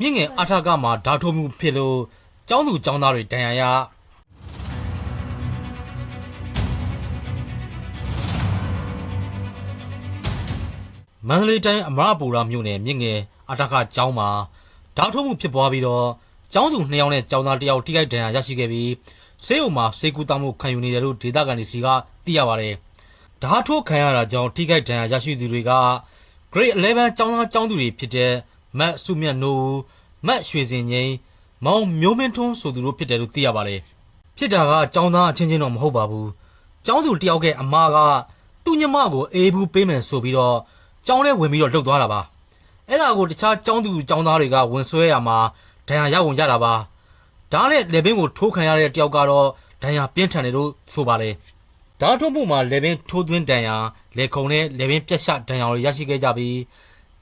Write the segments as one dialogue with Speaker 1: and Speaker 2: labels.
Speaker 1: မြင့်ငယ်အထကမှာဓာထိုးမှုဖြစ်လို့ကျောင်းသူကျောင်းသားတွေတန်ရာရမန္တလေးတိုင်းအမရပူရာမြို့နယ်မြင့်ငယ်အထကကျောင်းမှာဓာထိုးမှုဖြစ်ပွားပြီးတော့ကျောင်းသူ2ယောက်နဲ့ကျောင်းသား1ယောက်ထိခိုက်ဒဏ်ရာရရှိခဲ့ပြီးဆေးရုံမှာစေကူတောင်းမှုခံယူနေတယ်လို့ဒေသခံတွေစီကသိရပါတယ်ဓာထိုးခံရတာကြောင့်ထိခိုက်ဒဏ်ရာရရှိသူတွေက Grade 11ကျောင်းသားကျောင်းသူတွေဖြစ်တဲ့ မတ်စုမြတ်နိုးဦးမတ်ရွှေစင်ငိမ့်မောင်မျိုးမင်းထွန်းဆိုသူတို့ဖြစ်တယ်လို့သိရပါတယ်ဖြစ်တာကကျောင်းသားအချင်းချင်းတော့မဟုတ်ပါဘူးကျောင်းသူတယောက်ရဲ့အမားကသူ့ညမကိုအေးဘူးပေးမယ်ဆိုပြီးတော့ကျောင်းထဲဝင်ပြီးတော့လှုပ်သွားတာပါအဲ့ဒါကိုတခြားကျောင်းသူကျောင်းသားတွေကဝင်ဆွဲရမှာဒဏ်ရာရဝင်ကြတာပါဒါနဲ့လေဘင်းကိုထိုးခံရတဲ့တယောက်ကတော့ဒဏ်ရာပြင်းထန်တယ်လို့ဆိုပါတယ်ဓာတ်ထုတ်မှုမှာလေပင်ထိုးသွင်းတန်ရာလေခုံနဲ့လေပင်ပြက်ရှတန်ရာတွေရရှိခဲ့ကြပြီး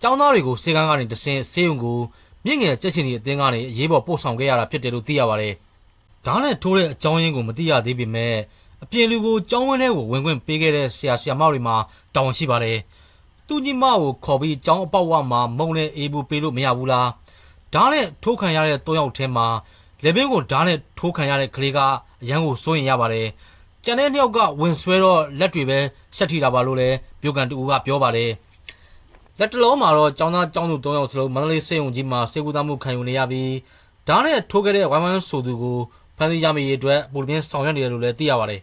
Speaker 1: ကျောင်းသားတွေကိုစေကန်းကနေတဆင်းဆေးရုံကိုမြင့်ငယ်ကြက်ချင်ဒီအသင်းကနေအရေးပေါ်ပို့ဆောင်ခဲ့ရတာဖြစ်တယ်လို့သိရပါတယ်။ဓာတ်နဲ့ထိုးတဲ့အကြောင်းရင်းကိုမသိရသေးပေမဲ့အပြင်လူကိုကျောင်းဝင်းထဲကိုဝင်ခွင့်ပေးခဲ့တဲ့ဆရာဆရာမတွေမှာတောင်းရှိပါတယ်။သူညီမကိုခေါ်ပြီးကျောင်းအပေါက်ဝမှာမုံနဲ့အေးဘူးပေးလို့မရဘူးလား။ဓာတ်နဲ့ထိုးခံရတဲ့၃ယောက်ထဲမှာလေပင်ကိုဓာတ်နဲ့ထိုးခံရတဲ့ကလေးကအရန်ကိုစိုးရင်ရပါတယ်။ကျန်တဲ့နှစ်ယောက်ကဝင်ဆွဲတော့လက်တွေပဲရှက်ထိတာပါလို့လည်းမြို့ကန်တူကပြောပါတယ် လက်တလုံးမှာတော့ចောင်းသားចောင်းသူ၃ယောက်စလုံးမန္တလေးစေယုံကြီးမှာစေကူသားမှုခံယူနေရပြီးဓာတ်နဲ့ထိုးခဲ့တဲ့ဝိုင်းဝန်းဆိုသူကိုဖမ်းဆီးရမိရေးအတွက်ပုံပြင်းဆောင်ရွက်နေတယ်လို့လည်းသိရပါတယ်